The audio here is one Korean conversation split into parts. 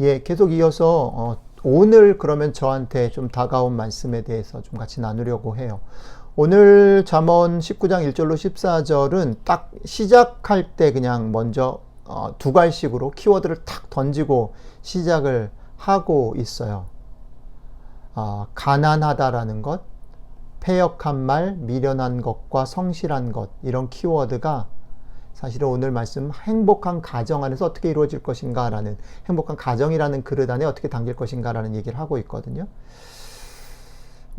예, 계속 이어서 어, 오늘 그러면 저한테 좀 다가온 말씀에 대해서 좀 같이 나누려고 해요. 오늘 잠언 19장 1절로 14절은 딱 시작할 때 그냥 먼저 어, 두 갈식으로 키워드를 탁 던지고 시작을 하고 있어요. 어, 가난하다라는 것, 폐역한 말, 미련한 것과 성실한 것 이런 키워드가 사실은 오늘 말씀 행복한 가정 안에서 어떻게 이루어질 것인가라는 행복한 가정이라는 그릇 안에 어떻게 담길 것인가라는 얘기를 하고 있거든요.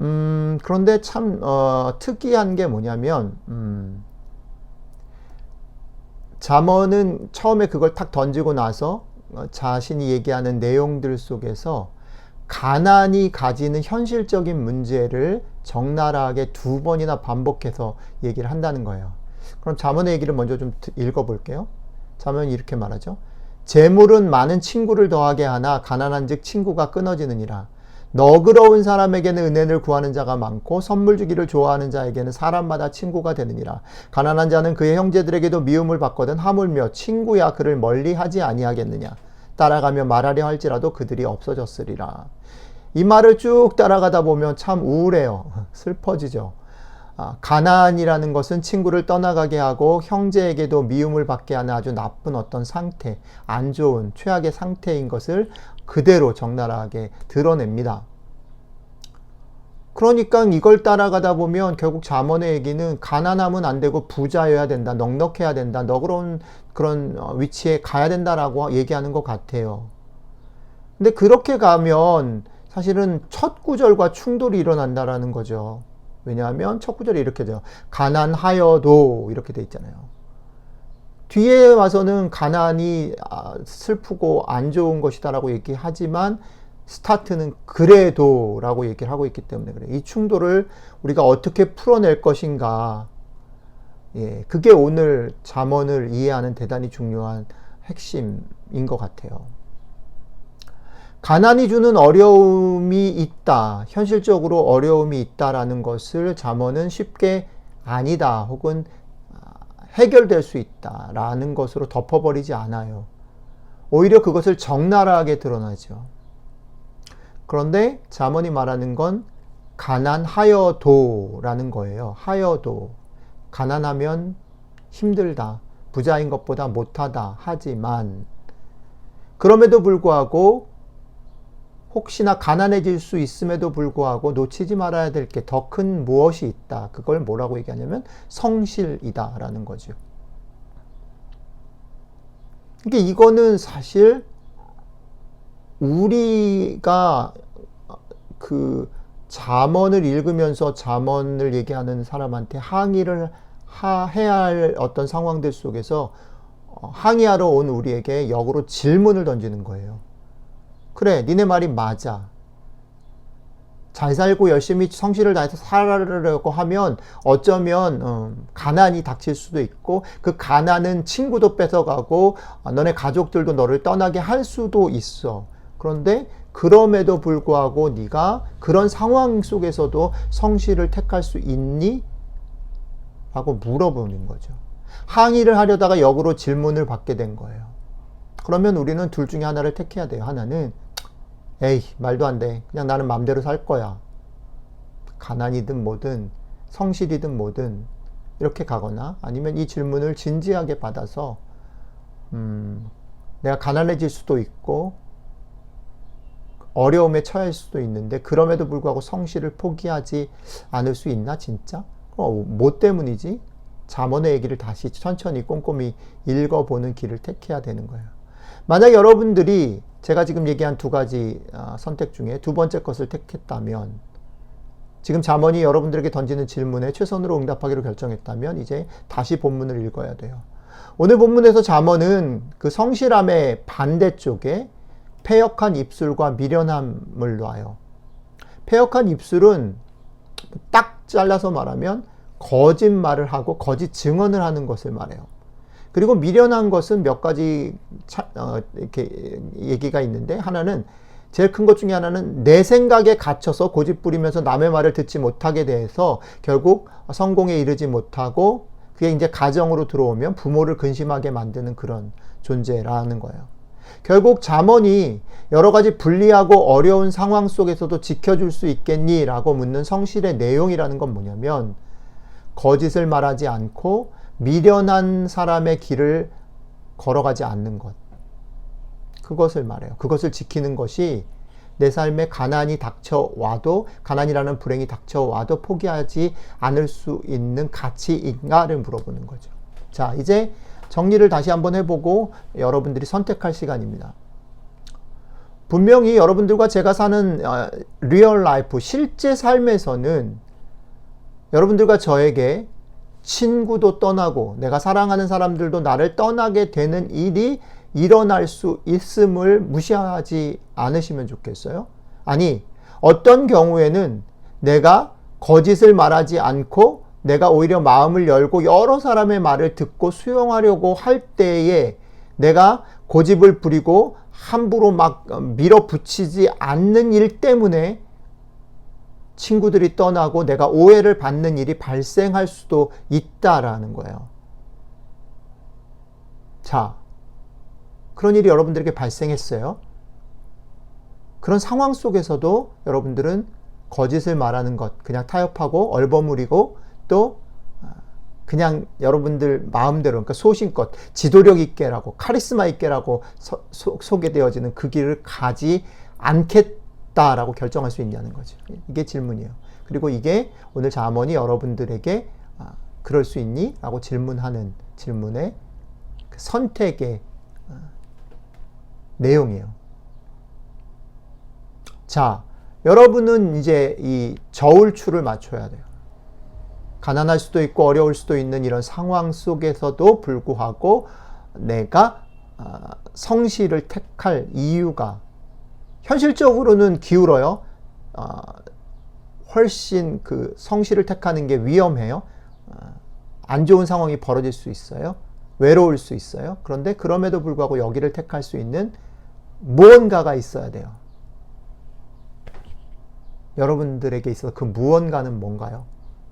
음, 그런데 참 어, 특이한 게 뭐냐면 음, 잠언은 처음에 그걸 탁 던지고 나서 어, 자신이 얘기하는 내용들 속에서 가난이 가지는 현실적인 문제를 적나라하게 두 번이나 반복해서 얘기를 한다는 거예요. 그럼 자문의 얘기를 먼저 좀 읽어볼게요. 자문이 이렇게 말하죠. 재물은 많은 친구를 더하게 하나 가난한즉 친구가 끊어지느니라. 너그러운 사람에게는 은혜를 구하는 자가 많고 선물 주기를 좋아하는 자에게는 사람마다 친구가 되느니라. 가난한 자는 그의 형제들에게도 미움을 받거든 하물며 친구야 그를 멀리하지 아니하겠느냐. 따라가며 말하려 할지라도 그들이 없어졌으리라. 이 말을 쭉 따라가다 보면 참 우울해요. 슬퍼지죠. 아, 가난이라는 것은 친구를 떠나가게 하고 형제에게도 미움을 받게 하는 아주 나쁜 어떤 상태, 안 좋은 최악의 상태인 것을 그대로 적나라하게 드러냅니다. 그러니까 이걸 따라가다 보면 결국 잠언의 얘기는 가난하면 안 되고 부자여야 된다, 넉넉해야 된다, 너그러운 그런 어, 위치에 가야 된다라고 얘기하는 것 같아요. 근데 그렇게 가면 사실은 첫 구절과 충돌이 일어난다라는 거죠. 왜냐하면 첫 구절이 이렇게 돼요. 가난하여도 이렇게 돼 있잖아요. 뒤에 와서는 가난이 아, 슬프고 안 좋은 것이다라고 얘기하지만 스타트는 그래도라고 얘기를 하고 있기 때문에 그래. 이 충돌을 우리가 어떻게 풀어낼 것인가. 예, 그게 오늘 잠언을 이해하는 대단히 중요한 핵심인 것 같아요. 가난이 주는 어려움이 있다. 현실적으로 어려움이 있다라는 것을 잠언은 쉽게 아니다. 혹은 아, 해결될 수 있다라는 것으로 덮어버리지 않아요. 오히려 그것을 적나라하게 드러나죠. 그런데 잠언이 말하는 건 가난하여도라는 거예요. 하여도. 가난하면 힘들다. 부자인 것보다 못하다. 하지만 그럼에도 불구하고 혹시나 가난해질 수 있음에도 불구하고 놓치지 말아야 될 게 더 큰 무엇이 있다. 그걸 뭐라고 얘기하냐면 성실이다라는 거죠. 그러니까 이거는 사실 우리가 그 잠언을 읽으면서 잠언을 얘기하는 사람한테 항의를 하, 해야 할 어떤 상황들 속에서 어, 항의하러 온 우리에게 역으로 질문을 던지는 거예요. 그래, 니네 말이 맞아. 잘 살고 열심히 성실을 다해서 살아려고 하면 어쩌면 어, 가난이 닥칠 수도 있고 그 가난은 친구도 뺏어가고 어, 너네 가족들도 너를 떠나게 할 수도 있어. 그런데 그럼에도 불구하고 네가 그런 상황 속에서도 성실을 택할 수 있니? 라고 물어보는 거죠. 항의를 하려다가 역으로 질문을 받게 된 거예요. 그러면 우리는 둘 중에 하나를 택해야 돼요. 하나는 에이 말도 안 돼. 그냥 나는 마음대로 살 거야. 가난이든 뭐든 성실이든 뭐든 이렇게 가거나 아니면 이 질문을 진지하게 받아서 음, 내가 가난해질 수도 있고 어려움에 처할 수도 있는데 그럼에도 불구하고 성실을 포기하지 않을 수 있나 진짜? 어, 뭐 때문이지? 잠언의 얘기를 다시 천천히 꼼꼼히 읽어보는 길을 택해야 되는 거예요. 만약 여러분들이 제가 지금 얘기한 두 가지 아, 선택 중에 두 번째 것을 택했다면 지금 잠언이 여러분들에게 던지는 질문에 최선으로 응답하기로 결정했다면 이제 다시 본문을 읽어야 돼요. 오늘 본문에서 잠언은 그 성실함의 반대쪽에 폐역한 입술과 미련함을 놔요. 폐역한 입술은 딱 잘라서 말하면 거짓말을 하고 거짓 증언을 하는 것을 말해요. 그리고 미련한 것은 몇 가지 차, 어, 이렇게 얘기가 있는데 하나는 제일 큰 것 중에 하나는 내 생각에 갇혀서 고집 부리면서 남의 말을 듣지 못하게 돼서 결국 성공에 이르지 못하고 그게 이제 가정으로 들어오면 부모를 근심하게 만드는 그런 존재라는 거예요. 결국 잠언이 여러 가지 불리하고 어려운 상황 속에서도 지켜줄 수 있겠니? 라고 묻는 성실의 내용이라는 건 뭐냐면 거짓을 말하지 않고 미련한 사람의 길을 걸어가지 않는 것. 그것을 말해요. 그것을 지키는 것이 내 삶에 가난이 닥쳐와도 가난이라는 불행이 닥쳐와도 포기하지 않을 수 있는 가치인가를 물어보는 거죠. 자, 이제 정리를 다시 한번 해보고 여러분들이 선택할 시간입니다. 분명히 여러분들과 제가 사는 어, 리얼 라이프, 실제 삶에서는 여러분들과 저에게 친구도 떠나고 내가 사랑하는 사람들도 나를 떠나게 되는 일이 일어날 수 있음을 무시하지 않으시면 좋겠어요. 아니, 어떤 경우에는 내가 거짓을 말하지 않고 내가 오히려 마음을 열고 여러 사람의 말을 듣고 수용하려고 할 때에 내가 고집을 부리고 함부로 막 밀어붙이지 않는 일 때문에 친구들이 떠나고 내가 오해를 받는 일이 발생할 수도 있다라는 거예요. 자, 그런 일이 여러분들에게 발생했어요. 그런 상황 속에서도 여러분들은 거짓을 말하는 것, 그냥 타협하고 얼버무리고 또 아, 그냥 여러분들 마음대로, 그러니까 소신껏 지도력 있게라고 카리스마 있게라고 소개되어지는 그 길을 가지 않겠 다라고 결정할 수 있냐는 거죠. 이게 질문이에요. 그리고 이게 오늘 자문이 여러분들에게 아, 그럴 수 있니? 라고 질문하는 질문의 그 선택의 아, 내용이에요. 자, 여러분은 이제 이 저울추를 맞춰야 돼요. 가난할 수도 있고 어려울 수도 있는 이런 상황 속에서도 불구하고 내가 아, 성실을 택할 이유가 현실적으로는 기울어요. 아, 훨씬 그 성실을 택하는 게 위험해요. 아, 안 좋은 상황이 벌어질 수 있어요. 외로울 수 있어요. 그런데 그럼에도 불구하고 여기를 택할 수 있는 무언가가 있어야 돼요. 여러분들에게 있어서 그 무언가는 뭔가요?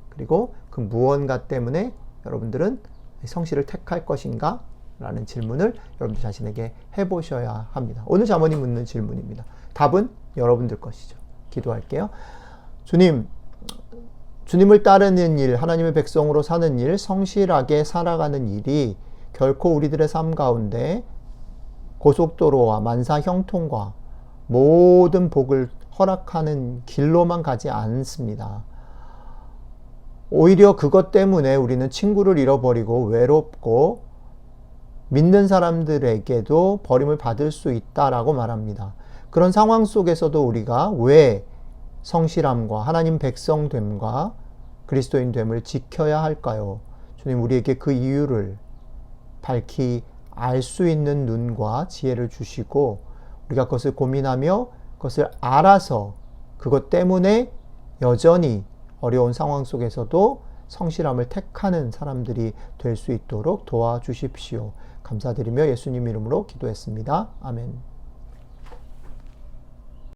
그리고 그 무언가 때문에 여러분들은 성실을 택할 것인가? 라는 질문을 여러분들 자신에게 해보셔야 합니다. 오늘 자문이 묻는 질문입니다. 답은 여러분들 것이죠. 기도할게요. 주님, 주님을 따르는 일, 하나님의 백성으로 사는 일, 성실하게 살아가는 일이 결코 우리들의 삶 가운데 고속도로와 만사 형통과 모든 복을 허락하는 길로만 가지 않습니다. 오히려 그것 때문에 우리는 친구를 잃어버리고 외롭고 믿는 사람들에게도 버림을 받을 수 있다라고 말합니다. 그런 상황 속에서도 우리가 왜 성실함과 하나님 백성됨과 그리스도인 됨을 지켜야 할까요? 주님 우리에게 그 이유를 밝히 알 수 있는 눈과 지혜를 주시고 우리가 그것을 고민하며 그것을 알아서 그것 때문에 여전히 어려운 상황 속에서도 성실함을 택하는 사람들이 될 수 있도록 도와주십시오. 감사드리며 예수님 이름으로 기도했습니다. 아멘.